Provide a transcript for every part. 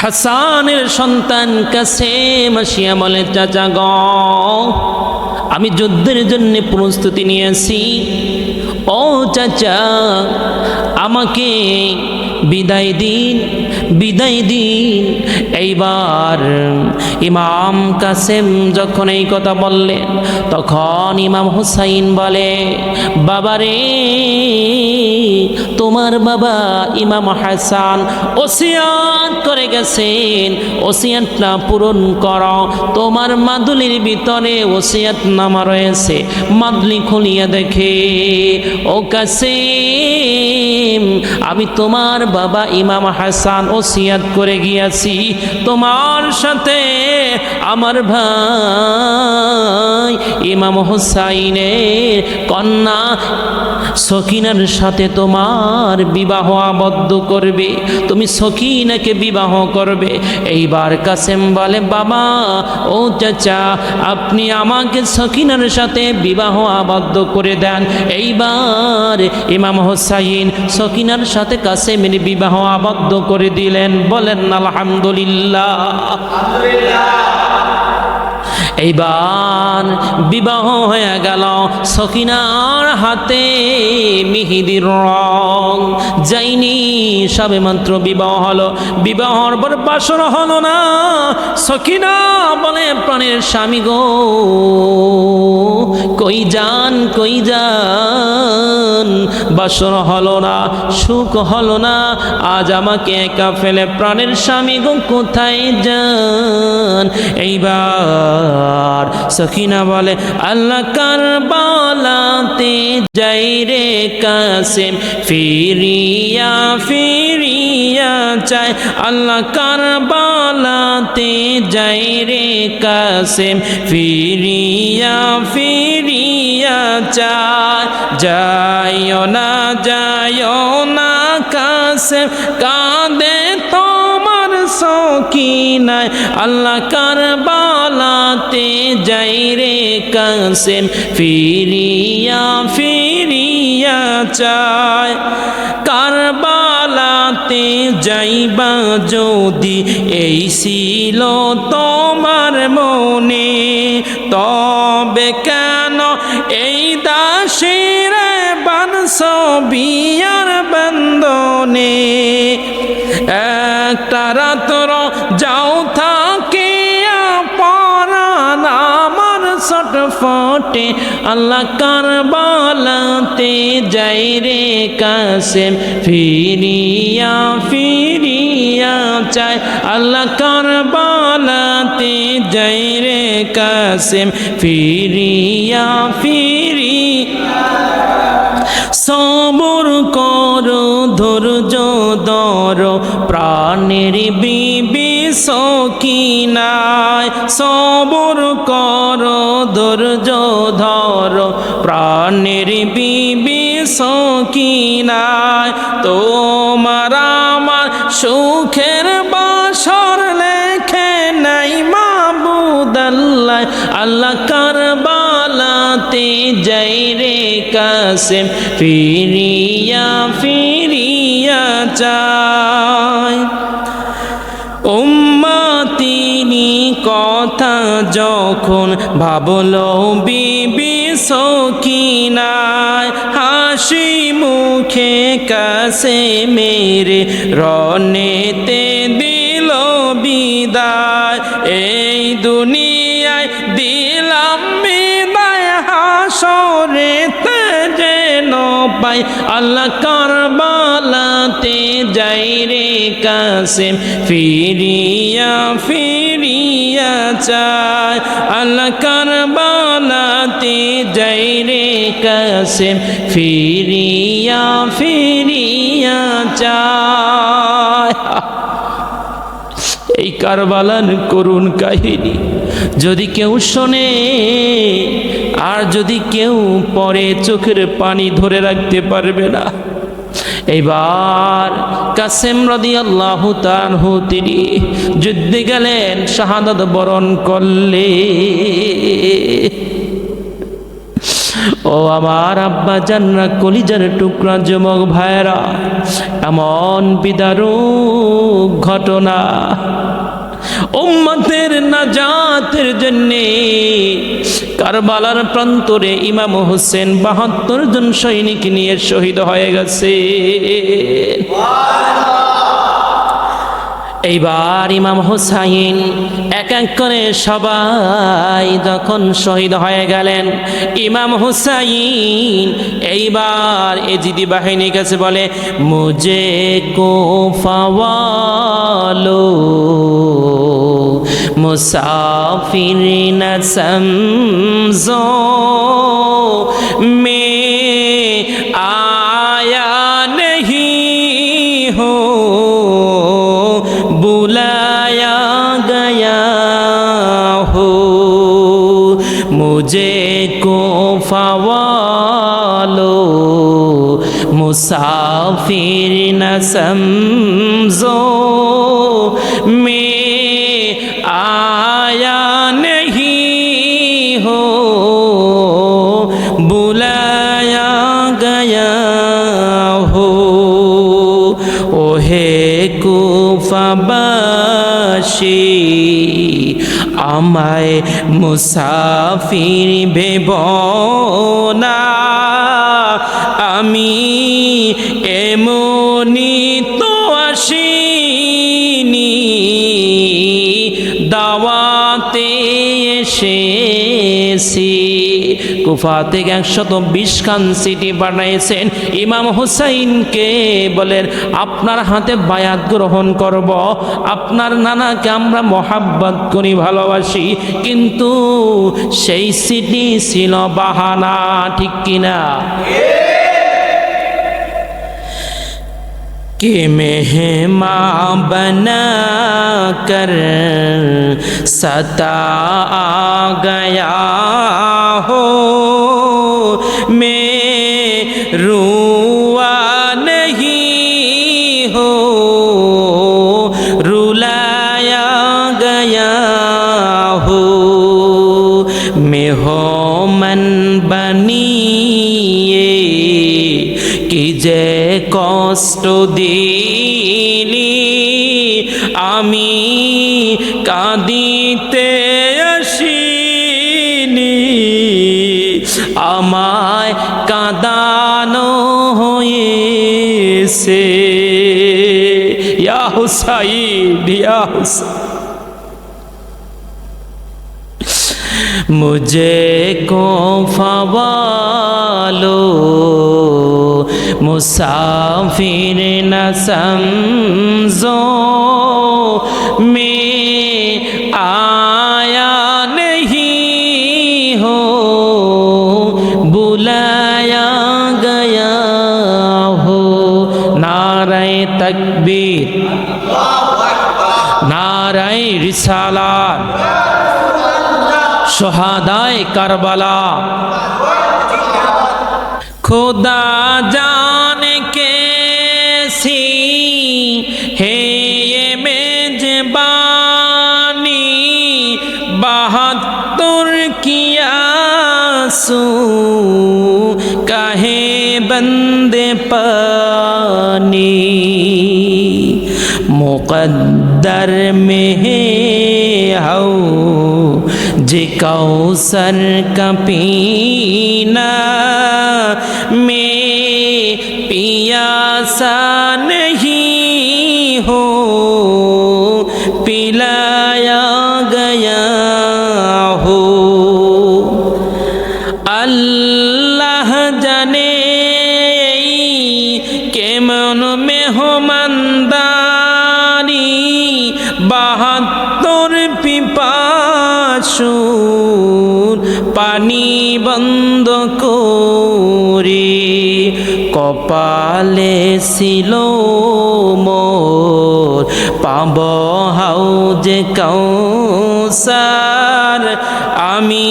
হাসানের সন্তান কাছে মাসিয়া বলে, চাচা গ, আমি যুদ্ধের জন্য প্রস্তুতি নিয়েছি। ও চাচা, আমাকে বিদায় দিন বিদায় দিন। এইবার ইমাম কাসেম যখন এই কথা বললেন তখন ইমাম হুসাইন বলে, বাবারে, তোমার বাবা ইমাম হাসান ওসিয়াত করে গেছেন। ওসিয়াতটা পূরণ কর। তোমার মাদুলির ভিতরে ওসিয়াত নামা রয়েছে। মাদলি খুলিয়ে দেখে, ও কাসিম, আমি তোমার বাবা ইমাম হাসান ওসিয়াত করে গিয়েছি, তোমার সাথে আমার ভাই ইমাম হুসাইনের কন্যা সকিনার সাথে তোমার বিবাহ আবদ্ধ করবে, তুমি সকিনাকে বিবাহ করবে। এইবার কাসেম বলে, বাবা, ও চাচা, আপনি আমাকে সকিনার সাথে বিবাহ আবদ্ধ করে দেন। এইবার ইমাম হোসাইন সকিনার সাথে কাসেমের বিবাহ আবদ্ধ করে দিলেন। বলেন, আলহামদুলিল্লাহ। এইবার বিবাহ হয়ে গেল সকিনার হাতে মিহিদির রং। যাইনি, সবে মাত্র বিবাহ হলো। বিবাহর পর বাসর হলো না। সকিনা বলে, প্রাণের স্বামী গো কই যান কই যান? বাসর হলো না, সুখ হলো না। আজ আমাকে একা ফেলে প্রাণের স্বামী গো কোথায় যান? এইবার সখিনা বলে, আল্লাহ কারবালাতে যাই রে কাসেম। ফিরিয়া ফিরিয়া চাই। আল্লাহ কারবালাতে যাই রে কাসেম। ফিরিয়া ফিরিয়া চাই যাইও না যাইও না কাসেম কাঁদে তোমার সকিনায়। আল্লাহ কারবালাতে যাই রে কাসেম ফিরিয়া ফিরিয়া চায়। কারবালাতে যাইবা যদি, এই ছিল তোমার বন্দনে একটা রাত্র যাও থাকে আমার ছটফটে। আল্লাহ কারবালাতে যাই রে কাসেম, ফিরিয়া ফিরিয়া চাই। আল্লাহ কারবালাতে যাই রে কাসেম, ফিরিয়া, ফিরি সবর করো, ধৈর্য ধর, প্রাণের বিবি সকিনায় সবর করো, ধৈর্য ধর, প্রাণের বিবি সকিনায় তোমার আমার সুখের বাসর লেখে নাই মাবুদাল্লাহ, আল্লাহ কাসেম ফিরিয়া ফিরিয়া চায় উম্মাতিনি কথা যখন ভাবল, বিবি সকিনায় হাসি মুখে কাছে মেরে রনেতে দিল বিদায়। এই দুনিয়ায় পাই আল্লাহ কারবালাতে যাই রে কাসেম। ফিরিয়া ফিরিয়া চায় আল্লাহ কারবালাতে যাই রে কাসেম। ফিরিয়া ফিরিয়া চায় কারবালান করুণ কাহিনী। যদি কেউ শোনে, আর যদি কেউ পরে চোখের পানি ধরে রাখতে পারবে না। এইবার কাসেম রদি আল্লাহ তানহু তিনি যুদ্ধে গেলেন, শাহাদত বরণ করলে ও আমার আব্বা জানরা কলিজার টুকরা যুবক ভাইরা এমন বিদারুক ঘটনা উম্মতের নাজাতের জন্যে কারবালার প্রান্তরে ইমাম হোসেন বাহাত্তর জন সৈনিক নিয়ে শহীদ হয়ে গেছে। এইবার ইমাম হোসাইন এক এক করে সবাই যখন শহীদ হয়ে গেলেন, ইমাম হোসাইন এইবার এজিদি বাহিনীর কাছে বলে, মুজে কোফাওয়ালো মুসাফির না সমঝো মে আয়া নহি হো, বুলায়া গয়া হো। মুঝে কো ফাওয়ালো মুসাফির না সমঝো আমায় মুসাফির ভেব না। আমি এমনি তো আসিনি দাওয়াতে এসেছি। কুফা থেকে একশত বিশ খান সিটি পাঠাইছেন ইমাম হুসাইনকে বলেন, আপনার হাতে বায়াত গ্রহণ করব, আপনার নানাকে আমরা মহাব্বত করি, ভালোবাসি, কিন্তু সেই সিটি ছিল বাহানা, ঠিক কিনা কে মেহমা بنا কর ستا آ گیا ہو में रुआ नहीं हो। रुलाया गया हो। मैं हो मन बनिए कि जय कष्ट दी হয়েছে ইয়া হুসাইন ইয়া হুসাইন मुझे को फवालो मुसाफिर न समझो शहादाए करबला। खुदा जान के सी है ये मेजबानी बहत्तर किया सू कहे बंदे पानी। मुकद्दर में কৌসর কপিনা মে পিয়াসানে বন্ধ করে। কপালে ছিল মোর, পাব হাউজে কৌসার আমি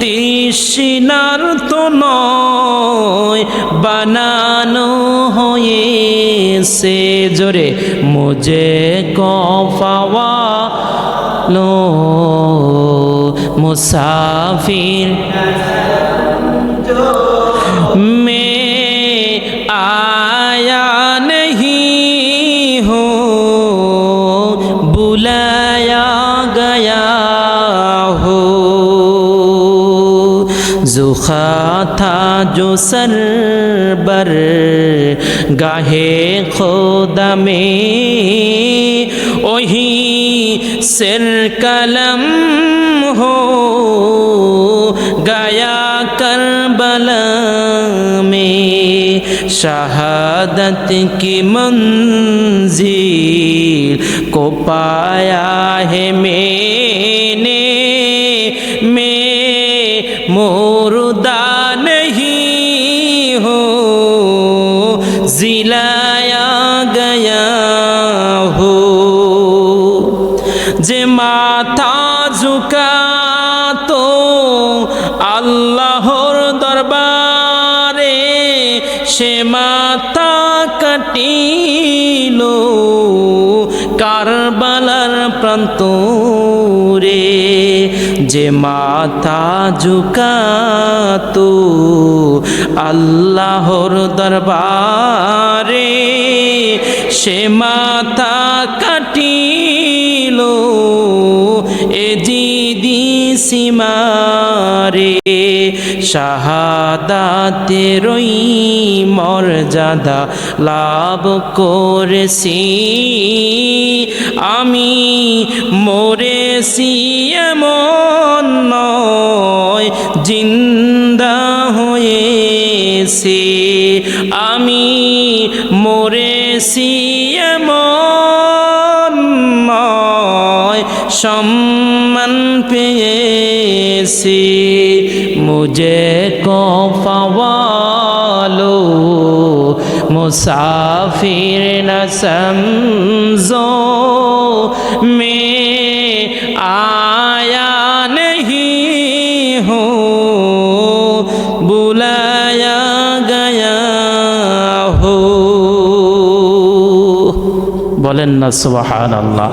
তৃষ্ণার তো নয়, বানানো হয়েছে। জোরে মুজে কফাওয়া মুসাফির में आया नहीं हो बुलाया गया हो जुखा था जो सर बर गाहे खोदा में वही सिर कलम ہو گیا کربلا میں شہادت کی منزل کو پایا ہے میں نے میں مردہ نہیں ہو زلایا گیا ہو যে মাথা তো আল্লাহর দরবারে সে মাথা কাটিল কারবালার প্রান্তরে। যে মাথা ঝুঁকাতো আল্লাহর দরবারে সে মাথা কাটিল। এ সীমারে শাহাদাতেরই মর্যাদা লাভ করেছি। আমি মরেছি এমন নয় জিন্দা হয়েছে। আমি মরেছি পেয়েছি, মুঝে কো পাওয়ালো মুসাফির না সমঝো মে আয়া নহি হো, বুলায়া গয়া হো। বলেন না সুবহানাল্লাহ।